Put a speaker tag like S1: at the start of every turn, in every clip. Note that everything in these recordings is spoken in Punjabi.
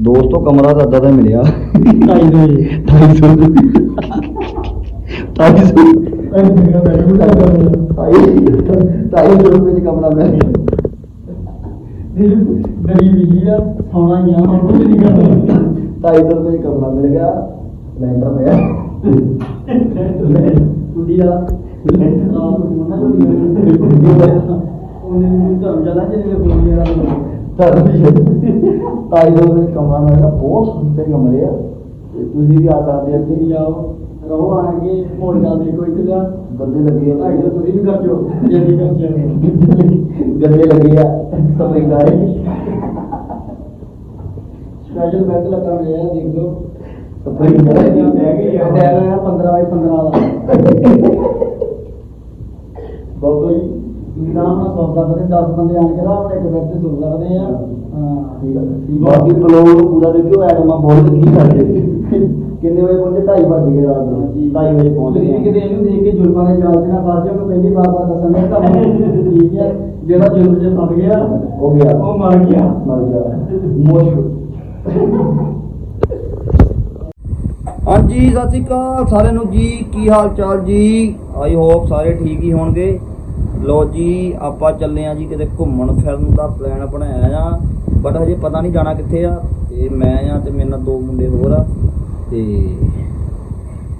S1: ਦੋਸਤੋ ਕਮਰਾ ਤਾਂ ਅੱਧਾ ਮਿਲਿਆ।
S2: ਢਾਈ ਦੋ ਜੀ।
S1: 250 250 250 ਰੁਪਏ ਚ ਕਮਰਾ ਮਿਲ ਗਿਆ।
S2: ਗਰੀਬੀ ਜੀ ਆ ਸੌਣਾ ਹੀ ਆ ਕੁਝ ਨਹੀਂ ਕਰਨਾ।
S1: 250 ਰੁਪਏ ਚ ਕਮਰਾ ਮਿਲ ਗਿਆ। ਲੈਂਟਰ ਪਿਆ।
S2: ਕੁੜੀ ਆ ਲੈਂਟਰ ਲਾ ਮੋਨਾ ਉਹਨੇ ਮੈਨੂੰ ਤਾਂ ਜਲਾ ਜਿਹੜੇ ਫੋਨ ਯਾਰ
S1: ਤਾਈ ਦੋ ਦੇ ਕਮਰਾ ਮਿਲ ਗਿਆ ਬਹੁਤ ਸਸਤੇ ਕਮਰੇ ਆ ਤੇ ਤੁਸੀਂ ਵੀ ਆ ਸਕਦੇ ਆ
S2: ਤੁਸੀਂ ਜਾਓ ਰਹੋ ਆਣਗੇ ਮੋੜ ਗਾ ਦੇਖੋ ਇੱਥੇ ਦਾ
S1: ਗੱਦੇ ਲੱਗੇ ਆ
S2: ਢਾਈ ਸੌ ਤੁਸੀਂ ਵੀ ਕਰ ਜੋ ਜੇ ਨਹੀਂ ਕਰ ਜਾਓ
S1: ਗੱਦੇ ਲੱਗੇ ਆ ਸਪਰਿੰਗਾਰੇ
S2: ਸਪੈਸ਼ਲ ਬੈੱਡ ਲੱਗਾ ਹੋਇਆ ਹੈ ਦੇਖ ਲਓ
S1: ਸਪਰਿੰਗਾਰੇ
S2: ਬਹਿ ਗਈ ਆ ਟਾਇਰ ਹੈ 15 ਬਾਈ 15 ਦਾ ਬਾਬਾ ਜੀ ਮੀਰਾ ਨਾਲ ਸੌ ਸਕਦੇ 10 ਬੰਦੇ ਆਣ ਕੇ ਨਾ ਆਪਣੇ ਇੱਕ ਬੈੱਡ ਤੇ ਸੌ ਸਕਦੇ ਆ। ਹਾਂ
S1: ਠੀਕ ਆ ਬਾਕੀ ਬਲੌਗ ਨੂੰ ਪੂਰਾ ਦੇਖਿਓ ਐਡਮਾਂ ਬਹੁਤ ਕੀ ਕਰਦੇ ਕਿੰਨੇ ਵਜੇ ਪਹੁੰਚੇ? 2:30 ਵਜੇ ਗਏ ਰਾਤ ਨੂੰ। 2:30 ਵਜੇ ਪਹੁੰਚ
S2: ਤੁਸੀਂ
S1: ਗਏ
S2: ਕਿਤੇ ਇਹਨੂੰ ਦੇਖ ਕੇ ਜੁਲਮਾਂ ਦੇ ਚਾਲ ਚ ਨਾ ਫਸ ਜਾਓ ਮੈਂ ਪਹਿਲੀ ਵਾਰ ਬਾਤ ਦੱਸਣ ਦੇ ਤੁਹਾਨੂੰ ਠੀਕ ਹੈ ਜਿਹੜਾ ਜੁਲਮ ਚ ਫਸ ਗਿਆ
S1: ਹੋ ਗਿਆ।
S2: ਉਹ ਮਰ ਗਿਆ।
S1: ਮਰ ਗਿਆ। ਮੁਸ਼ਕ ਹਾਂਜੀ ਸਤਿ ਸ਼੍ਰੀ ਅਕਾਲ। ਸਾਰਿਆਂ ਨੂੰ ਜੀ ਕੀ ਹਾਲ ਚਾਲ ਜੀ? ਆਈ ਹੋਪ ਸਾਰੇ ਠੀਕ ਹੀ ਹੋਣਗੇ। ਲੋ ਜੀ, ਆਪਾਂ ਚੱਲੇ ਆ ਜੀ ਕਿਤੇ ਘੁੰਮਣ ਫਿਰਨ ਦਾ ਪਲਾਨ ਬਣਾਇਆ ਆ ਬਟ ਹਜੇ ਪਤਾ ਨਹੀਂ ਜਾਣਾ ਕਿੱਥੇ ਆ, ਤੇ ਮੈਂ ਆ ਤੇ ਮੇਰੇ ਨਾਲ ਦੋ ਮੁੰਡੇ ਹੋਰ ਆ, ਤੇ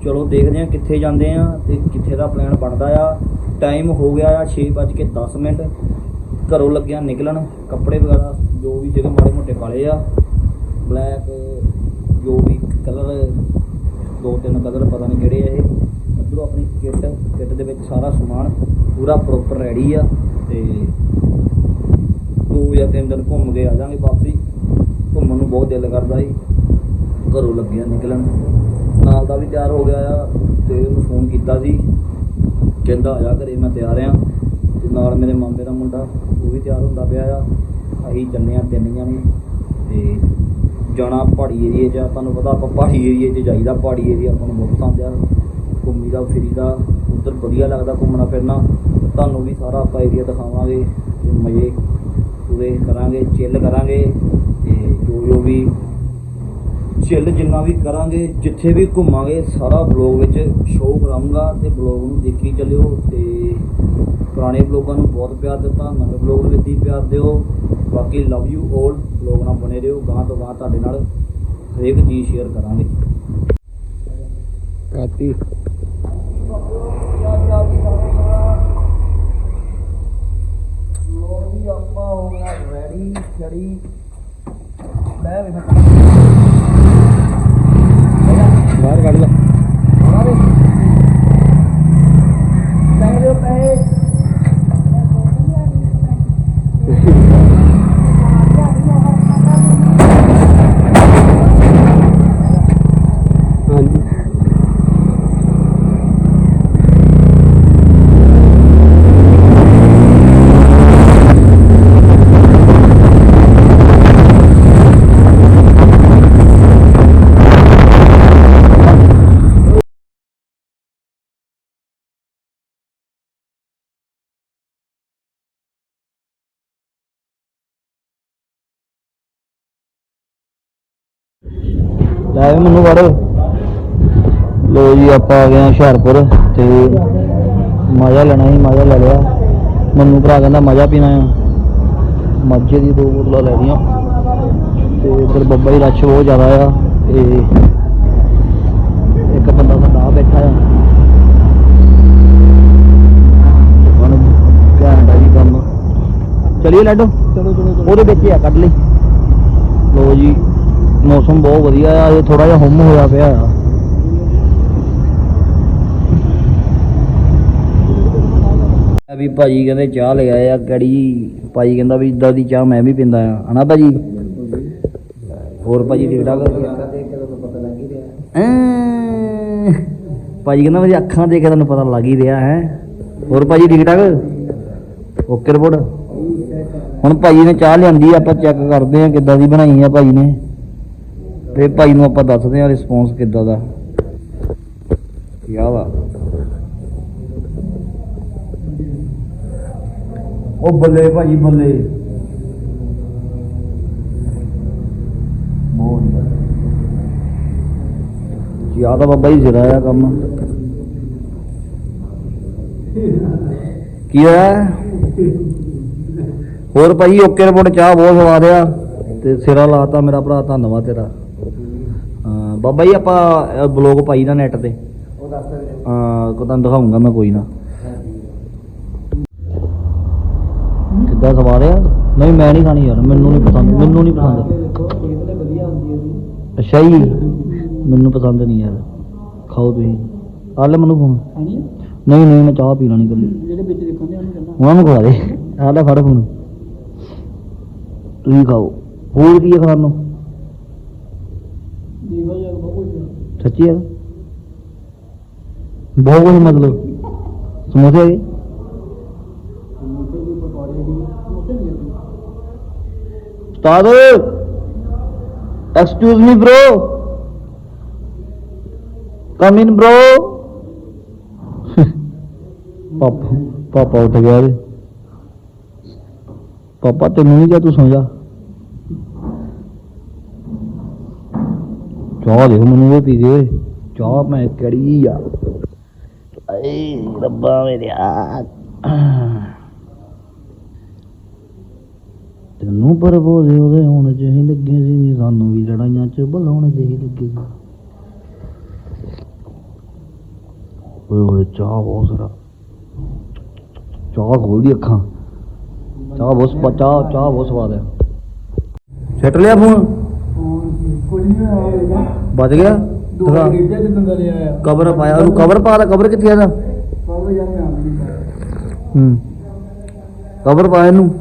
S1: ਚਲੋ ਦੇਖਦੇ ਆ ਕਿੱਥੇ ਜਾਂਦੇ ਆ ਤੇ ਕਿੱਥੇ ਦਾ ਪਲਾਨ ਬਣਦਾ ਆ। ਟਾਈਮ ਹੋ ਗਿਆ ਆ 6:10 ਮਿੰਟ, ਘਰੋਂ ਲੱਗਿਆ ਨਿਕਲਣ, ਕੱਪੜੇ ਵਗੈਰਾ ਜੋ ਵੀ ਜਿਹੜੇ ਮਾੜੇ ਮੋਟੇ ਪਾਲੇ ਆ ਬਲੈਕ ਜੋ ਵੀ ਕਲਰ ਦੋ ਤਿੰਨ ਕਲਰ ਪਤਾ ਨਹੀਂ ਕਿਹੜੇ ਆ ਇਹ। ਇੱਧਰੋਂ ਆਪਣੀ ਕਿੱਟ ਕਿੱਟ ਦੇ ਵਿੱਚ ਸਾਰਾ ਸਮਾਨ ਪੂਰਾ ਪ੍ਰੋਪਰ ਰੈਡੀ ਆ ਤੇ ਦੋ ਜਾਂ ਤਿੰਨ ਦਿਨ ਘੁੰਮ ਕੇ ਆ ਜਾਾਂਗੇ ਵਾਪਸੀ। ਘੁੰਮਣ ਨੂੰ ਬਹੁਤ ਦਿਲ ਕਰਦਾ ਸੀ ਘਰੋਂ ਲੱਗਿਆ ਨਿਕਲਣ। ਨਾਲ ਦਾ ਵੀ ਤਿਆਰ ਹੋ ਗਿਆ ਆ ਤੇ ਉਹਨੂੰ ਫੋਨ ਕੀਤਾ ਸੀ। ਕਹਿੰਦਾ, ਆ ਜਾ ਘਰੇ, ਮੈਂ ਤਿਆਰ ਆ। ਤੇ ਨਾਲ ਮੇਰੇ ਮਾਮੇ ਦਾ ਮੁੰਡਾ, ਉਹ ਵੀ ਤਿਆਰ ਹੁੰਦਾ ਪਿਆ ਆ। ਅਸੀਂ ਚੱਲੇ ਆ ਤਿੰਨ ਜਾਣੇ। ਤੇ ਜਾਣਾ ਪਹਾੜੀ ਏਰੀਏ 'ਚ ਆ। ਤੁਹਾਨੂੰ ਪਤਾ ਆਪਾਂ ਪਹਾੜੀ ਏਰੀਏ 'ਚ ਜਾਈਦਾ, ਪਹਾੜੀ ਏਰੀਆ ਆਪਾਂ ਨੂੰ ਬਹੁਤ ਪਸੰਦ ਆ ਘੁੰਮੀ ਦਾ ਫਿਰੀ ਦਾ ਉੱਧਰ ਵਧੀਆ ਲੱਗਦਾ ਘੁੰਮਣਾ ਫਿਰਨਾ, ਤੁਹਾਨੂੰ ਵੀ ਸਾਰਾ ਆਪਾਂ ਏਰੀਆ ਦਿਖਾਵਾਂਗੇ, ਤੇ ਮਜ਼ੇ ਪੂਰੇ ਕਰਾਂਗੇ ਚਿੱਲ ਕਰਾਂਗੇ, ਤੇ ਜੋ ਜੋ ਵੀ ਚਿੱਲ ਜਿੰਨਾ ਵੀ ਕਰਾਂਗੇ, ਜਿੱਥੇ ਵੀ ਘੁੰਮਾਂਗੇ, ਸਾਰਾ ਬਲੌਗ ਵਿੱਚ ਸ਼ੋਅ ਕਰਾਂਗਾ, ਤੇ ਬਲੌਗ ਨੂੰ ਦੇਖੀ ਚੱਲਿਓ, ਤੇ ਪੁਰਾਣੇ ਬਲੌਗਾਂ ਨੂੰ ਬਹੁਤ ਪਿਆਰ ਦਿੱਤਾ, ਨਵੇਂ ਬਲੌਗ ਨੂੰ ਵੀ ਹੀ ਪਿਆਰ ਦਿਓ, ਬਾਕੀ ਲਵ ਯੂ 올 ਬਲੌਗ ਨਾਲ ਬਣੇ ਰਹੋ ਗਾਂ ਤੋਂ ਗਾਂ ਤੁਹਾਡੇ ਨਾਲ ਹਰੇਕ ਚੀਜ਼ ਸ਼ੇਅਰ ਕਰਾਂਗੇ।
S3: ਕਾਤੀ
S1: ਲੋੜੀ ਆਪਾਂ ਹੋ ਗਿਆ ਰੈਡੀ ਚੜੀ ਲੈ ਵੇ
S3: ਬਾਹਰ ਕੱਢ ਲੈ
S1: ਪੈਸੇ ਪੈਸੇ
S3: ਹਾਂਜੀ
S1: ਲੈ ਮੈਨੂੰ ਵੜ। ਲੋ ਜੀ, ਆਪਾਂ ਆ ਗਏ ਆ ਹੁਸ਼ਿਆਰਪੁਰ ਤੇ ਮਜ਼ਾ ਲੈਣਾ ਸੀ, ਮਜ਼ਾ ਲੈ ਲਿਆ। ਮੈਨੂੰ ਭਰਾ ਕਹਿੰਦਾ ਮਜ਼ਾ ਪੀਣਾ ਆ। ਮੱਝੇ ਦੀ ਦੋ ਬੋਤਲਾਂ ਲੈ ਲਈਆਂ। ਤੇ ਇੱਧਰ ਬੱਬਾ ਹੀ ਰਸ਼ ਬਹੁਤ ਜ਼ਿਆਦਾ ਆ ਤੇ ਇੱਕ ਬੰਦਾ ਸਾਡਾ ਆ ਬੈਠਾ ਆ। ਹੁਣ ਘੈਂਟ ਜੀ ਕੰਮ। ਚਲਿਏ ਲੈਡੋ
S2: ਚਲੋ ਚਲੋ
S1: ਉਹਦੇ ਵਿੱਚ ਆ, ਕੱਢ ਲਈ। ਲੋ ਜੀ। ਮੌਸਮ ਬਹੁਤ ਵਧੀਆ ਆ ਇਹ ਥੋੜਾ ਜਿਹਾ ਹੁਮ ਹੋਇਆ ਪਿਆ ਆ। ਵੀ ਭਾਜੀ ਕਹਿੰਦੇ ਚਾਹ ਲੈ ਆਏ ਆ ਗੜੀ ਭਾਜੀ ਕਹਿੰਦਾ ਵੀ ਇਦਾਂ ਦੀ ਚਾਹ ਮੈਂ ਵੀ ਪੀਂਦਾ ਆ। ਹਨਾ ਭਾਜੀ? ਹੋਰ ਭਾਜੀ ਠੀਕ ਠਾਕ ਭਾਜੀ ਕਹਿੰਦਾ ਮੇਰੀ ਅੱਖਾਂ ਦੇਖ ਕੇ ਤੁਹਾਨੂੰ ਪਤਾ ਲੱਗ ਹੀ ਰਿਹਾ, ਹੈ? ਹੋਰ ਭਾਜੀ ਠੀਕ ਠਾਕ ਓਕੇ ਰਿਪੋਰਟ? ਹੁਣ ਭਾਜੀ ਨੇ ਚਾਹ ਲਿਆਂਦੀ ਆਪਾਂ ਚੈੱਕ ਕਰਦੇ ਆ ਕਿੱਦਾਂ ਦੀ ਬਣਾਈ ਆ ਭਾਜੀ ਨੇ। ਤੇ ਭਾਈ ਨੂੰ ਆਪਾਂ ਦੱਸਦੇ ਆ ਰਿਸਪੌਂਸ ਕਿੱਦਾਂ ਦਾ। ਕੀ ਵਾ। ਉਹ ਬੱਲੇ ਭਾਜੀ ਬੱਲੇ। ਤਾਂ ਬਾਬਾ ਜੀ ਸਿਰਾ ਆ ਕੰਮ। ਕੀ ਹੋਇਆ? ਹੋਰ ਭਾਈ ਓਕੇ ਰਿਪੋਰਟ ਚਾਹ ਬਹੁਤ ਸਵਾਦ ਆ ਤੇ ਸਿਰਾ ਲਾਤਾ ਮੇਰਾ ਭਰਾ ਧੰਨਵਾਦ ਤੇਰਾ। ਹਾਂ ਬਾਬਾ ਜੀ ਆਪਾਂ ਬਲੌਗ ਪਾਈ ਨਾ ਨੈਟ ਤੇ।
S2: ਉਹ ਦੱਸ ਦੇ
S1: ਹਾਂ ਕੋ ਤੁਹਾਨੂੰ ਦਿਖਾਉਂਗਾ ਮੈਂ ਕੋਈ ਨਾ। ਕਿੱਦਾਂ ਸਵਾਦ ਆ? ਨਹੀਂ ਮੈਂ ਨਹੀਂ ਖਾਣੀ ਯਾਰ ਮੈਨੂੰ ਨਹੀਂ ਪਸੰਦ ਮੈਨੂੰ ਨਹੀਂ ਪਸੰਦ। ਅੱਛਾ ਜੀ ਮੈਨੂੰ ਪਸੰਦ ਨਹੀਂ ਯਾਰ। ਖਾਓ ਤੁਸੀਂ। ਆ ਲੈ ਮੈਨੂੰ ਫੋਨ
S2: ਖਾਣੀ
S1: ਨਹੀਂ ਨਹੀਂ ਮੈਂ ਚਾਹ ਪੀ ਲੈਣੀ ਕੱਲੀ।
S2: ਜਿਹੜੇ ਵਿੱਚ ਦੇਖਣ ਦੇ ਉਹਨੂੰ
S1: ਨੂੰ ਖਵਾ ਦੇ। ਆ ਲੈ ਫੜ ਫੋਨ ਤੁਸੀਂ ਖਾਓ। ਹੋਰ ਕੀ ਖਾਣ ਨੂੰ
S2: ਦੀਵਾ ਯਾਰ ਬਹੁਤ ਕੁਝ
S1: ਸੱਚੀ ਹੈ ਬਹੁਤ ਕੁਝ ਮਤਲਬ ਸਮੋਸੇ ਹੈਗੇ
S2: ਮੁੱਕੇ ਵੀ ਪਕੌੜੇ ਵੀ ਮੁੱਕੇ ਵੀ
S1: ਉਸਤਾਦ excuse me bro come in bro ਪਾਪਾ ਪਾਪਾ ਉੱਠ ਗਿਆ ਵੇ ਪਾਪਾ ਤੈਨੂੰ ਨਹੀਂ ਕਿਹਾ ਤੂੰ ਸੌਂ ਜਾ ਚਾਹ ਦੇਖ ਮੈਨੂੰ ਉਹ ਪੀ ਗਏ ਚਾਹ ਮੈਂ ਕਿਹੜੀ ਆ? ਏ ਰੱਬਾ ਮੇਰਿਆ ਤੈਨੂੰ ਪਰਬੋਦੇ ਉਹਦੇ ਹੁਣ ਜਿਹੀ ਲੱਗੇ ਸੀ ਸਾਨੂੰ ਵੀ ਲੜਾਈਆਂ ਚ ਬੁਲਾਉਣ ਜਿਹੀ ਲੱਗੇ ਸੀ। ਓਏ ਓਏ ਚਾਹ ਬਹੁਤ ਸਾਰਾ। ਚਾਹ ਖੋਲਦੀ ਅੱਖਾਂ। ਚਾਹ ਬਹੁਤ ਚਾਹ ਚਾਹ ਬਹੁਤ ਸਵਾਦ ਹੈ। ਸੈਟ ਲਿਆ ਫੋਨ? ਬਚ ਗਿਆ? ਦਿਖਾ।
S2: ਗਿਰਜਾ ਜਿੱਦਾਂ ਦਾ ਲਿਆ ਆ।
S1: ਕਵਰ ਪਾਇਆ। ਉਹਨੂੰ ਕਵਰ ਪਾ ਦਾ ਕਵਰ ਕਿੱਥੇ ਆਦਾ
S2: ਬਾਬਾ ਯਾਰ ਮੈਂ ਆਪ ਨਹੀਂ ਪਾਇਆ।
S1: ਹੂੰ। ਕਵਰ ਪਾ ਇਹਨੂੰ।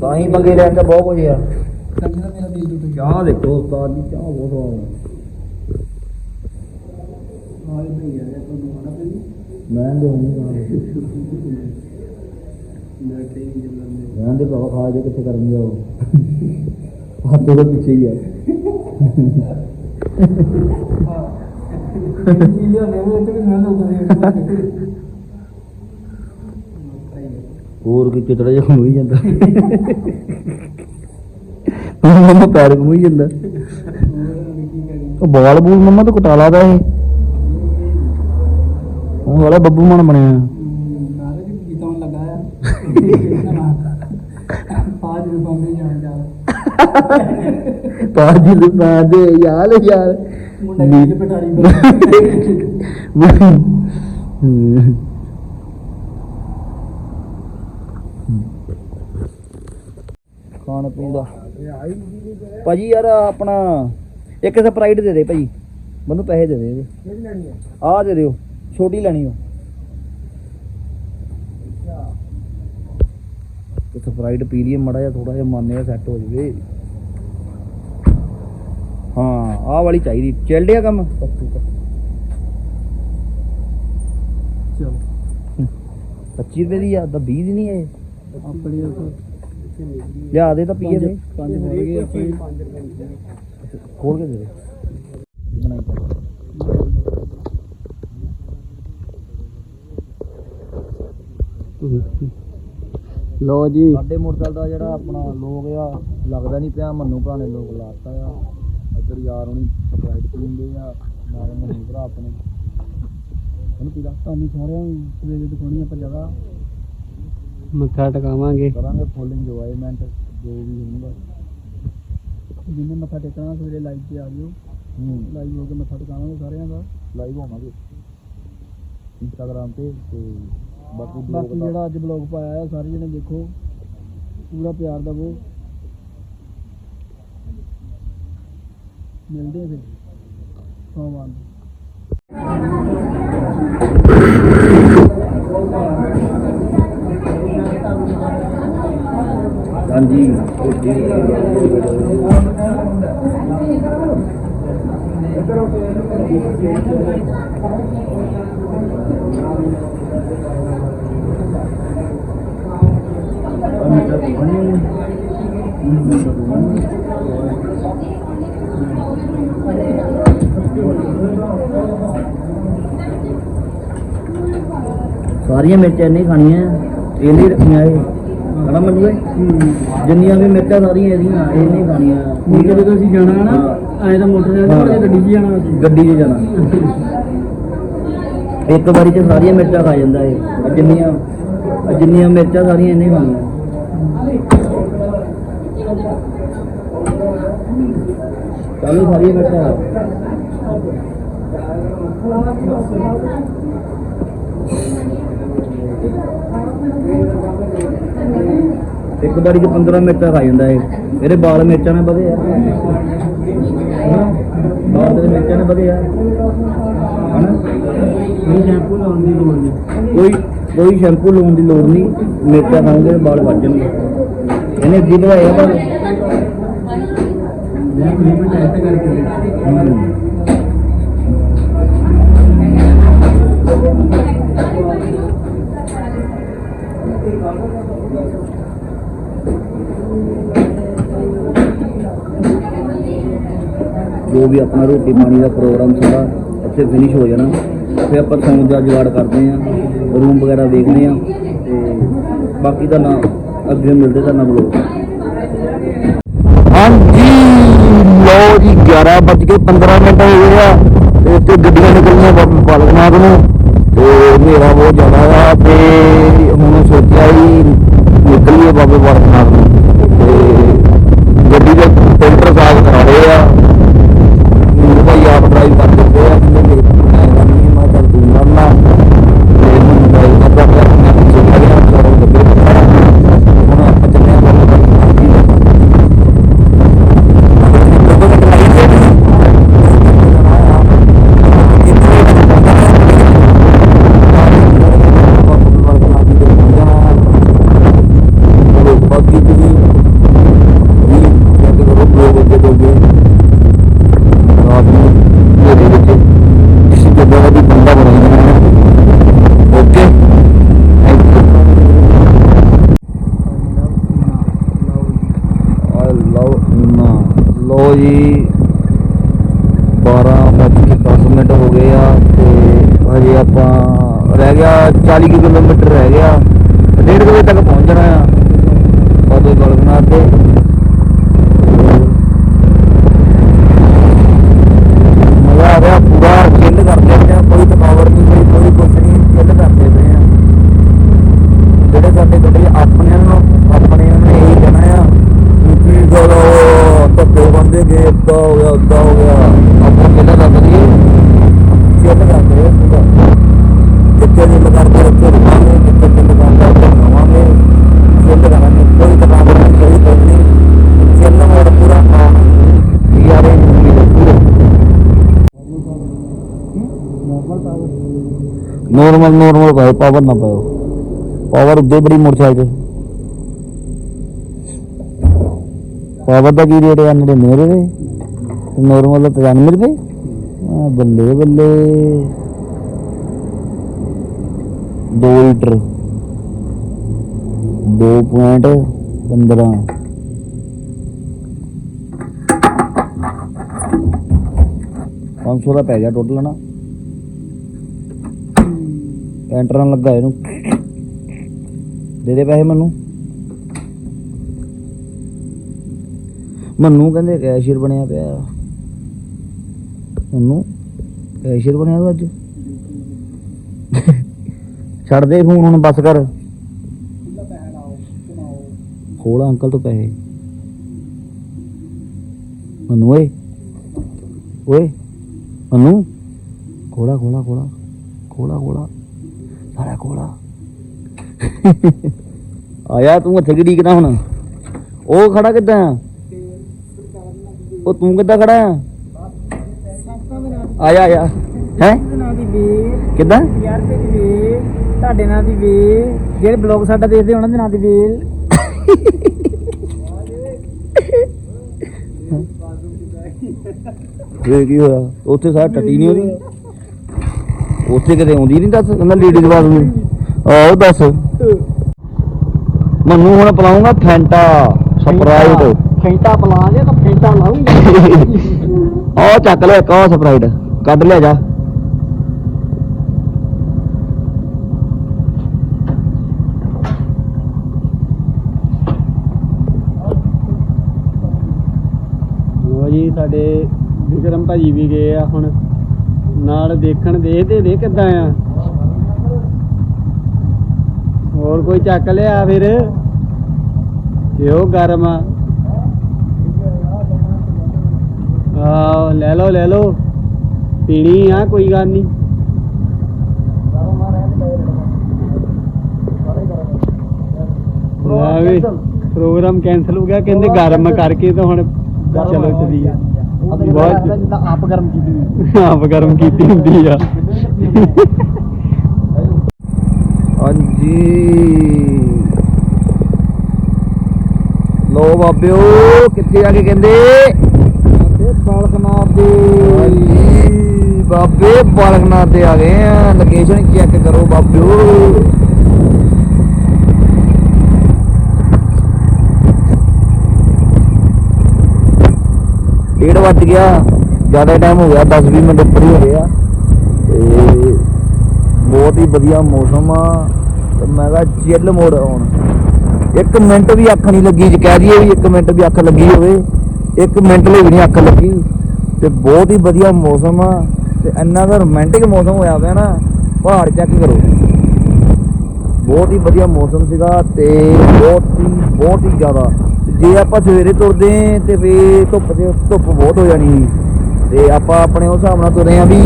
S1: ਤਾਂ ਹੀ ਲੈਣ ਦਾ ਬਹੁਤ ਕੁਝ ਆ। ਚਾਹ ਦੇਖੋ ਉਸਤਾਦ ਦੀ ਚਾਹ ਬਹੁਤ ਸਵਾਦ ਮੈਂ ਦੇ ਨਹੀਂ ਰਹਿਣ ਦੇ ਬਾਬਾ ਖਾ ਜੇ ਕਿੱਥੇ ਕਰਨੀ ਆ ਉਹ? ਹੱਥੋਂ ਦੇ ਪਿੱਛੇ ਹੀ ਆ। ਹੋਰ ਕੀ ਚਿਤੜਾ ਜਿਹਾ ਹੋਈ ਜਾਂਦਾ। ਮੰਮਾ ਪੈਰ ਘੁੰਮੀ ਜਾਂਦਾ। ਉਹ ਬਾਲ ਬੂਲ ਮੰਮਾ ਤਾਂ ਕਟਾ ਲਾਦਾ ਇਹ। ਉਹ ਵਾਲਾ ਬੱਬੂ ਮਨ ਬਣਿਆ।
S2: ਨਾਰੇ ਦੀ ਗੀਤਾਂ ਲਗਾਇਆ ਪਾਜ ਰੁਪਏ ਜਾਣ ਜਾ
S1: ਪਾਜ ਦੇ ਯਾਰ ਯਾਰ।
S2: ਮੁੰਡਾ ਕੀ ਪਟਾਰੀ ਬਣਾ
S1: ਖਾਣ ਪੀਣ ਦਾ। ਭਾਜੀ ਯਾਰ ਆਪਣਾ ਇੱਕ ਸਪਰਾਈਟ ਦੇ ਦੇ ਭਾਜੀ। ਮੈਨੂੰ ਪੈਸੇ ਦੇ ਦੇ। ਆਹ ਦੇ ਦਿਓ। ਛੋਟੀ ਲੈਣੀ ਉਹ ਤੇ ਸਪਰਾਈਟ ਪੀ ਲਈਏ ਮੜਾ ਜਿਹਾ ਥੋੜਾ ਜਿਹਾ ਮਨ ਜਿਹਾ ਸੈੱਟ ਹੋ ਜਵੇ। ਹਾਂ ਆਹ ਵਾਲੀ ਚਾਹੀਦੀ। ਚਿਲਡ ਆ ਕੰਮ?
S2: ਚਲ।
S1: 25 ਰੁਪਏ ਦੀ ਆ ਤਾਂ 20 ਦੀ ਨਹੀਂ ਇਹ
S2: ਆਪਣੇ
S1: ਲਿਆ ਦੇ ਤਾਂ ਪੀਏ ਦੇ।
S2: ਪੰਜ ਹੋ ਗਏ ਆਪਣੇ
S1: ਖੋਲ ਕੇ ਦੇ ਦੇ। ਬਣਾਈ। ਪਾ
S2: ਲੋ ਜੀ।
S1: ਸਾਡੇ ਮੋਟਰਸਾਈਕਲ ਦਾ ਜਿਹੜਾ ਆਪਣਾ ਲੋਕ ਆ ਲੱਗਦਾ ਨਹੀਂ ਪਿਆ ਮੰਨੂ ਭਰਾ ਨੇ ਲੋਕ ਲਾਤਾ ਆ। ਇੱਧਰ ਯਾਰ ਹੁਣੀ ਸਪਰਾਈਟ ਪੀਂਦੇ ਆ ਨਾਲ ਮੰਨੂ ਭਰਾ ਆਪਣੇ। ਉਹਨੂੰ ਪੀ ਲਾ
S2: ਤੁਹਾਨੂੰ ਸਾਰਿਆਂ ਨੂੰ ਸਵੇਰੇ ਦਿਖਾਉਣੀ ਆਪਾਂ ਜਗ੍ਹਾ।
S3: ਮੱਥਾ ਟਿਕਾਵਾਂਗੇ।
S1: ਕਰਾਂਗੇ ਫੁੱਲ ਇੰਜੋਇਮੈਂਟ ਜੋ ਵੀ ਹੋਊਗਾ।
S2: ਜਿੰਨੇ ਮੱਥਾ ਟੇਕਣਾ ਸਵੇਰੇ ਲਾਈਵ ਤੇ ਆ ਜਿਓ। ਲਾਈਵ ਹੋ ਕੇ ਮੱਥਾ ਟਿਕਾਵਾਂਗੇ ਸਾਰਿਆਂ ਦਾ।
S1: ਲਾਈਵ ਹੋਵਾਂਗੇ। ਇੰਸਟਾਗ੍ਰਾਮ ਤੇ ਤੇ ਬਾਕੀ
S2: ਜਿਹੜਾ ਅੱਜ ਬਲੌਗ ਪਾਇਆ ਆ ਸਾਰੇ ਜਣੇ ਦੇਖੋ। ਪੂਰਾ ਪਿਆਰ ਦਵੋ। ਮਿਲਦੇ ਆ ਫਿਰ। ਸੋਮਵਾਰ
S1: ਸਾਰੀਆਂ ਮਿਰਚਾਂ ਨਹੀਂ ਖਾਣੀਆਂ ਇਹ ਨਹੀਂ ਰੱਖੀਆਂ ਇਹ। ਹਨਾ ਮੈਨੂੰ ਜਿੰਨੀਆਂ ਵੀ ਮਿਰਚਾਂ ਸਾਰੀਆਂ ਇਹਦੀਆਂ ਇਹ ਨਹੀਂ ਖਾਣੀਆਂ।
S2: ਕੇ ਜਦੋਂ ਅਸੀਂ ਜਾਣਾ ਨਾ
S1: ਹਾਂ।
S2: ਐਂ ਤਾਂ ਮੋਟਰਸਾਈਕਲ ਤੇ ਗੱਡੀ 'ਚ ਜਾਣਾ ਅਸੀਂ।
S1: ਗੱਡੀ 'ਚ ਜਾਣਾ। ਇੱਕ ਵਾਰੀ 'ਚ ਸਾਰੀਆਂ ਮਿਰਚਾਂ ਖਾ ਜਾਂਦਾ ਇਹ। ਜਿੰਨੀਆਂ ਜਿੰਨੀਆਂ ਮਿਰਚਾਂ ਸਾਰੀਆਂ ਇਹਨੇ ਖਾਣੀਆਂ। ਸਾਰੀਆਂ ਮਿਰਚਾਂ ਖਾ। ਇੱਕ ਵਾਰੀ 'ਚ 15 ਮਿਰਚਾਂ ਖਾ ਜਾਂਦਾ ਇਹ ਇਹਦੇ ਵਾਲ ਮਿਰਚਾਂ ਨਾਲ ਵਧੇ ਆ? ਵਾਲ ਤੇ ਮਿਰਚਾਂ ਨਾਲ ਵਧੇ ਆ ਹਨਾ
S2: ਇਹ ਸ਼ੈਂਪੂ ਲਾਉਣ ਦੀ ਲੋੜ ਨਹੀਂ
S1: ਕੋਈ ਕੋਈ ਸ਼ੈਂਪੂ ਲਾਉਣ ਦੀ ਲੋੜ ਨਹੀਂ, ਮਿਰਚਾਂ ਖਾਣਗੇ ਤਾਂ ਵਾਲ ਵੱਜ ਜਾਣਗੇ। ਇਹਨੇ ਅੱਗੇ ਵਧਾਇਆ ਪਰ ਜੋ ਵੀ ਆਪਣਾ ਰੋਟੀ ਪਾਣੀ ਦਾ ਪ੍ਰੋਗਰਾਮ ਸਾਰਾ ਇੱਥੇ ਫਿਨਿਸ਼ ਹੋ ਜਾਣਾ। ਫਿਰ ਆਪਾਂ ਸੌਣ ਦਾ ਜੁਗਾੜ ਕਰਦੇ ਆ ਰੂਮ ਵਗੈਰਾ ਦੇਖਦੇ ਆ ਤੇ ਬਾਕੀ ਦਾ ਨਾ ਅੱਗੇ ਮਿਲਦੇ ਤਾਂ ਨਾ ਬਲੋ ਹਾਂਜੀ ਲੋ ਜੀ 11 ਵੱਜ ਕੇ 15 ਮਿੰਟ ਹੋ ਗਏ ਆ। ਤੇ ਇੱਥੇ ਗੱਡੀਆਂ ਨਿਕਲੀਆਂ ਬਾਬਾ ਪਾਲਕਨਾਥ ਨੂੰ ਤੇ ਹਨੇਰਾ ਬਹੁਤ ਜ਼ਿਆਦਾ ਆ ਤੇ ਹੁਣ ਸੋਚਿਆ ਹੀ ਨਿਕਲੀਏ ਬਾਬੇ ਪਾਲਕਨਾਥ ਨੂੰ ਤੇ ਗੱਡੀ ਦੇ ਫਿਲਟਰ ਸਾਫ਼ ਕਰਾ ਰਹੇ ਆ ਮੈਨੂੰ ਭਾਈ ਆਪ ਡਰਾਈਵ ਕਰ ਦਿੰਦੇ ਆ ਕਹਿੰਦੇ ਮੇਰੇ ਕੋਲ ਮੈਂ ਕਰਨੀ ਮੈਂ ਚੱਲ ਤੂੰ ਕਰਨਾ ਤੇ ਹੁਣ ਡਰਾਈਵ ਕਰਦਾ ਪਿਆ ਮੈਂ ਪਿੱਛੇ ਖੜਿਆ ਗਿਆ ਚਲੋ ਗੱਡੀ ਖੜਾ ਹੁਣ ਆਪਾਂ ਚੱਲੇ ਆ ਬਾਬਾ ਪਾਲਕਨਾਥ ਦੀ ਓਕੇ ਲਓ ਨਾ ਲਓ ਜੀ 12 ਵੱਜ ਕੇ 10 ਮਿੰਟ ਹੋ ਗਏ ਆ ਤੇ ਹਜੇ ਆਪਾਂ ਰਹਿ ਗਿਆ 40 ਕੁ ਕਿਲੋਮੀਟਰ ਰਹਿ ਗਿਆ। ਡੇਢ ਕੁ ਵਜੇ ਤੱਕ ਪਹੁੰਚਣਾ ਆ। ਬਾਬੇ ਗਲਗਨਾਥ ਤੇ ਮਜ਼ਾ ਆ ਰਿਹਾ ਪੂਰਾ ਚਿੱਲ ਕਰਦੇ ਪਏ ਆ। ਕੋਈ ਥਕਾਵਟ ਨਹੀਂ, ਕੋਈ ਕੋਈ ਕੁਛ ਨਹੀਂ ਚਿੱਲ ਕਰਦੇ ਪਏ ਆ। ਜਿਹੜੇ ਸਾਡੇ ਗੱਡੀ ਆਪਣੇ ਨੂੰ, ਆਪਣੇ ਨੇ ਇਹੀ ਕਹਿਣਾ ਆ ਕਿ ਗਲੋ ਧੱਕੇ ਬੰਦੇ ਗਏ ਏਦਾਂ ਹੋ ਗਿਆ ਏਦਾਂ ਹੋ ਗਿਆ। ਆਪਾਂ ਕਿਹੜਾ ਦੱਸ ਦਈਏ ਚਿੱਲ ਕਰਦੇ ਆ ਪੂਰਾ। ਜਿੱਥੇ ਦਿਲ ਕਰਦੇ ਉੱਥੇ ਰੁਕਾਂਗੇ ਜਿੱਥੇ ਦਿਲ ਕਰਦਾ ਉੱਥੇ ਰਵਾਂਗੇ ਚਿੱਲ ਕਰਾਂਗੇ ਕੋਈ ਥਕਾਵਟ ਨਹੀਂ ਕੋਈ ਕੁਛ ਨਹੀਂ। ਚਿੱਲ ਮੋੜ ਪੂਰਾ ਹਾਂ ਯਾਰੇ ਪੂਰਾ ਨੋਰਮਲ ਨੋਰਮਲ ਭਾਈ ਪਾਵਰ ਨਾ ਪਾਓ ਪਾਵਰ ਉੱਦੇ ਬੜੀ ਮੋਟਰਸਾਈਕਲ ਤੇ। ਪਾਵਰ ਦਾ ਕੀ ਰੇਟ ਹੈ 99 ਰੁਪਏ। ਤੇ ਨੋਰਮਲ ਦਾ 93 ਰੁਪਏ। ਆ ਬੱਲੇ ਬੱਲੇ। 2 ਲੀਟਰ। 2.15 ਪੰਜ ਸੌ ਦਾ ਪੈ ਗਿਆ ਟੋਟਲ ਨਾ ਐਂਟਰਨ ਲੱਗਾ ਇਹਨੂੰ। ਦੇ ਦੇ ਪੈਸੇ ਮੈਨੂੰ? ਮੈਨੂੰ ਕਹਿੰਦੇ ਕੈਸ਼ੀਅਰ ਬਣਿਆ ਪਿਆ। ਮੈਨੂੰ? ਕੈਸ਼ੀਅਰ ਬਣਿਆ ਤੂੰ ਅੱਜ? ਛੱਡ ਦੇ ਫੋਨ ਹੁਣ ਬਸ ਕਰ। ਖੋਲਾ ਅੰਕਲ ਤੋਂ ਪੈਸੇ। ਮੰਨੂ ਓਏ। ਓਏ ਮੰਨੂ। ਖੋਲਾ ਖੋਲਾ ਖੋਲਾ। ਖੋਲਾ ਖੋਲਾ। ਸਾਰਾ ਖੋਲਾ। ਆਇਆ ਤੂੰ ਇੱਥੇ ਕੀ ਡੀਕਦਾ ਹੁਣ। ਉਹ ਖੜਾ ਕਿੱਦਾਂ ਆ? ਉਹ ਤੂੰ ਕਿੱਦਾਂ ਖੜਾ ਆ? ਆਇਆ ਆਇਆ। ਹੈ? ਕਿੱਦਾਂ?
S2: ਯਾਰ ਤੇ ਦੀ ਵੇ ਤੁਹਾਡੇ ਨਾਂ ਦੀ ਵੇ ਜਿਹੜੇ ਬਲੌਗ ਸਾਡਾ ਦੇਖਦੇ ਉਹਨਾਂ ਦੇ ਨਾਂ ਦੀ ਵੇ
S1: ਇਹ ਕੀ ਹੋਇਆ? ਉੱਥੇ ਸਾਰਾ ਟੱਟੀ ਨਹੀਂ ਉਹਦੀ? ਉੱਥੇ ਕਿਤੇ ਆਉਂਦੀ ਨਹੀਂ ਦੱਸ? ਕਹਿੰਦਾ ਲੇਡੀਜ਼ ਬਾਥਰੂਮ ਆਹੋ ਦੱਸ। ਮੈਨੂੰ ਹੁਣ ਪਲਾਉਂਗਾ ਫੈਂਟਾ ਸਪਰਾਈਟ
S2: ਫੈਂਟਾ ਪਲਾਂਗੇ ਤਾਂ ਫੈਂਟਾ ਲਾਉਂਗੇ
S1: ਆਹ ਚੱਕ ਲੈ ਇੱਕ ਆਹ ਸਪਰਾਈਟ ਕੱਢ ਲਿਆ ਜਾ
S3: ਭਾਜੀ ਸਾਡੇ ਵਿਕਰਮ ਭਾਜੀ ਵੀ ਗਏ ਆ ਹੁਣ। ਨਾਲ ਦੇਖਣ ਦੇ ਦੇ ਕਿੱਦਾਂ ਆ। ਹੋਰ ਕੋਈ ਚੱਕ ਲਿਆ ਫਿਰ? ਇਹੋ ਗਰਮ ਆ? ਆਹ, ਲੈ ਲਓ ਲੈ ਲਓ। ਪੀਣੀ ਆ, ਕੋਈ ਗੱਲ ਨਹੀਂ ਲੈ ਪ੍ਰੋਗਰਾਮ ਕੈਨਸਲ ਹੋ ਗਿਆ, ਕਹਿੰਦੇ ਗਰਮ ਕਰਕੇ ਤਾਂ ਹੁਣ ਚਲੋ ਚਲੀਏ।
S2: ਜਿੱਦਾਂ ਆਪ ਗਰਮ ਕੀਤੀ
S3: ਆਪ ਗਰਮ ਕੀਤੀ ਹੁੰਦੀ ਆ।
S1: ਹਾਂਜੀ। ਲੋ ਬਾਬਿਓ ਕਿੱਥੇ ਆ ਕੇ ਕਹਿੰਦੇ?
S2: ਬਾਲਕਨਾਥ ਦੇ।
S1: ਬਾਬੇ ਬਾਲਕਨਾਥ ਤੇ ਆ ਗਏ ਆ। ਲੋਕੇਸ਼ਨ ਚੈੱਕ ਕਰੋ ਬਾਬਿਓ। ਡੇਢ ਵੱਜ ਗਿਆ, ਜ਼ਿਆਦਾ ਟਾਈਮ ਹੋ ਗਿਆ 10 20 ਮਿੰਟ ਉੱਪਰ ਹੀ ਹੋ ਆ। ਤੇ ਬਹੁਤ ਹੀ ਵਧੀਆ ਮੌਸਮ ਆ। ਤੇ ਮੈਂ ਕਿਹਾ ਚਿੱਲ ਮੋੜ ਆਉਣ ਇੱਕ ਮਿੰਟ ਵੀ ਅੱਖ ਨਹੀਂ ਲੱਗੀ, ਜੇ ਕਹਿ ਦਈਏ ਵੀ ਇੱਕ ਮਿੰਟ ਵੀ ਅੱਖ ਲੱਗੀ ਹੋਵੇ, ਇੱਕ ਮਿੰਟ ਲਈ ਵੀ ਨਹੀਂ ਅੱਖ ਲੱਗੀ। ਤੇ ਬਹੁਤ ਹੀ ਵਧੀਆ ਮੌਸਮ ਆ। ਤੇ ਇੰਨਾ ਦਾ ਰੋਮਾਂਟਿਕ ਮੌਸਮ ਹੋਇਆ ਪਿਆ ਨਾ, ਪਹਾੜ ਚੈੱਕ ਕਰੋ। ਬਹੁਤ ਹੀ ਵਧੀਆ ਮੌਸਮ ਸੀਗਾ ਤੇ ਬਹੁਤ ਹੀ ਬਹੁਤ ਹੀ ਜ਼ਿਆਦਾ ਜੇ ਆਪਾਂ ਸਵੇਰੇ ਤੁਰਦੇ ਤੇ ਫੇ ਧੁੱਪ ਤੇ ਧੁੱਪ ਬਹੁਤ ਹੋ ਜਾਣੀ ਤੇ ਆਪਾਂ ਆਪਣੇ ਉਸ ਹਿਸਾਬ ਨਾਲ ਤੁਰੇ ਆ ਵੀ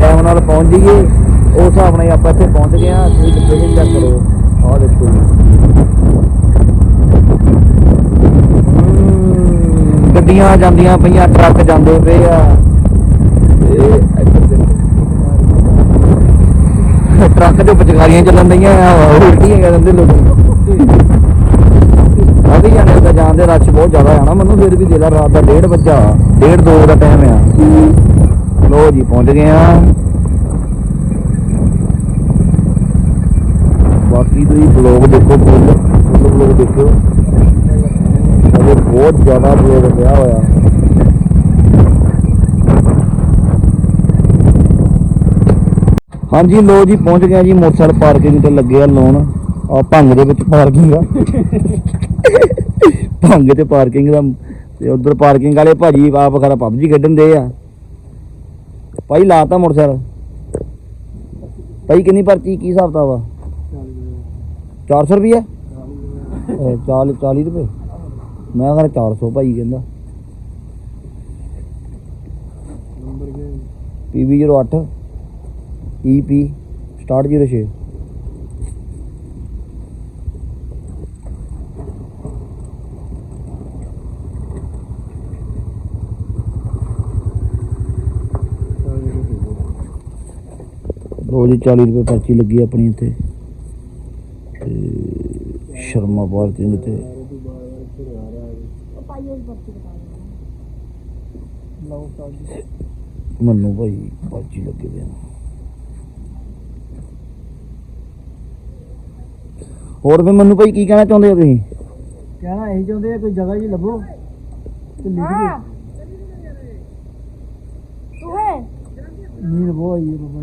S1: ਟਾਈਮ ਨਾਲ ਪਹੁੰਚ ਜਾਈਏ। ਉਸ ਹਿਸਾਬ ਨਾਲ ਆਪਾਂ ਇੱਥੇ ਪਹੁੰਚ ਗਏ ਆ ਤੁਸੀਂ ਲੋਕੇਸ਼ਨ ਚੈੱਕ ਕਰੋ। ਆਹ ਦੇਖੋ ਗੱਡੀਆਂ ਜਾਂਦੀਆਂ ਪਈਆਂ, ਟਰੱਕ ਜਾਂਦੇ ਪਏ ਆ। ਤੇ ਟਰੱਕ ਦੇ ਵਿਚਕਾਰੀਆਂ ਚੱਲਣ ਦਈਆਂ ਆ ਉਲਟੀਆਂ ਕਰਨ ਲੋਕ। ਆਦੀ ਜਾਣੇ ਤਾਂ ਜਾਂਦੇ ਰਸ਼ ਬਹੁਤ ਜ਼ਿਆਦਾ ਆ ਮੈਨੂੰ, ਫਿਰ ਵੀ ਜਿਹੜਾ ਰਾਤ ਦਾ 1:30 ਵਜਾ 1:30 2 ਦਾ ਟਾਈਮ ਆ। ਲੋ ਜੀ, ਪਹੁੰਚ ਗਏ ਆ। ਬਾਕੀ ਤੁਸੀਂ ਬਲੌਗ ਦੇਖੋ ਫੁੱਲ ਫੁੱਲ ਬਲੌਗ ਦੇਖੋ ਅਜੇ ਬਹੁਤ ਜ਼ਿਆਦਾ ਬਲੌਗ ਪਿਆ ਹੋਇਆ। ਹਾਂਜੀ ਲੋ ਜੀ, ਪਹੁੰਚ ਗਿਆ ਜੀ ਮੋਟਰਸਾਈਕਲ ਪਾਰਕਿੰਗ ਤੇ ਲੱਗੇ ਆ ਲੋਨ। ਆ ਭੰਗ ਦੇ ਵਿੱਚ ਪਾਰਕਿੰਗ ਆ। ਭੰਗ ਤੇ ਪਾਰਕਿੰਗ ਦਾ, ਤੇ ਉਧਰ ਪਾਰਕਿੰਗ ਵਾਲੇ ਭਾਜੀ ਆਪ ਖਰਾ ਪਬਜੀ ਖੇਡਣ ਦੇ ਆ। ਭਾਈ ਲਾਤਾ ਮੋਟਰਸਾਈਕਲ। ਭਾਈ ਕਿੰਨੀ ਪਰਚੀ, ਕੀ ਹਿਸਾਬ ਤਾ ਵਾ 400 ਰੁਪਏ 40 40 ਰੁਪਏ। ਮੈਂ ਕਹਿੰਦਾ 400 ਭਾਈ ਕਹਿੰਦਾ। ਨੰਬਰ ਪੀਬੀ 08 ਈਪੀ 606 ਉਹ ਜੀ 40 ਰੁਪਏ ਪਰਚੀ ਲੱਗੀ ਆਪਣੀ ਇੱਥੇ। ਤੇ ਸ਼ਰਮਾ ਪਾਰਕਿੰਗ ਤੇ ਮੰਨੂ ਭਾਈ ਪਰਚੀ ਲੱਗੇ ਵੇ ਹੋਰ ਵੀ ਮੰਨੂ ਭਾਈ ਕੀ ਕਹਿਣਾ ਚਾਹੁੰਦੇ ਹੋ ਤੁਸੀਂ?
S2: ਕਹਿਣਾ ਇਹ ਚਾਹੁੰਦੇ ਆ ਕੋਈ ਜਗ੍ਹਾ ਜੀ ਲੱਭੋ। ਤੇ ਲਿਖ ਦਿਓ।
S3: ਤੂੰ ਹੈ
S2: ਨੀਰ ਬੋਈ
S3: ਬਾਬਾ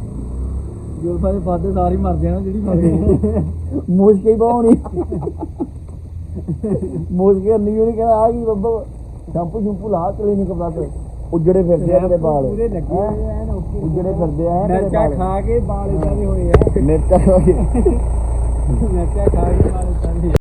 S2: ਜੁਲਫਾਂ ਦੇ ਫਾਦੇ ਸਾਰੇ ਮਰ ਜਾਣਾ ਜਿਹੜੀ ਫਾਦੇ
S1: ਮੁਸ਼ਕਿਲ ਪਾਉਣੀ ਮੁਸ਼ਕਿਲ ਨਹੀਂ ਹੋਣੀ ਕਹਿੰਦਾ ਆ ਕੀ ਬੱਬਾ। ਸ਼ੈਂਪੂ ਸ਼ੈਂਪੂ ਲਾ ਕਲੀਨਿਕ ਬਸ ਉਜੜੇ ਫਿਰਦੇ ਆ ਤੇਰੇ ਵਾਲ।
S3: ਪੂਰੇ ਲੱਗੇ
S1: ਹੈਂ?
S3: ਹੋਏ ਐਨ ਓਕੇ
S1: ਉਜੜੇ ਫਿਰਦੇ ਆ
S3: ਮਿਰਚਾਂ
S1: ਵਾਲ।
S3: ਖਾ ਕੇ ਬਾਲ ਇਦਾਂ ਦੇ ਹੋਏ ਆ।
S1: ਮਿਰਚਾਂ
S3: ਮਿਰਚਾਂ ਖਾ ਕੇ ਬਾਲ ਇਦਾਂ ਦੇ।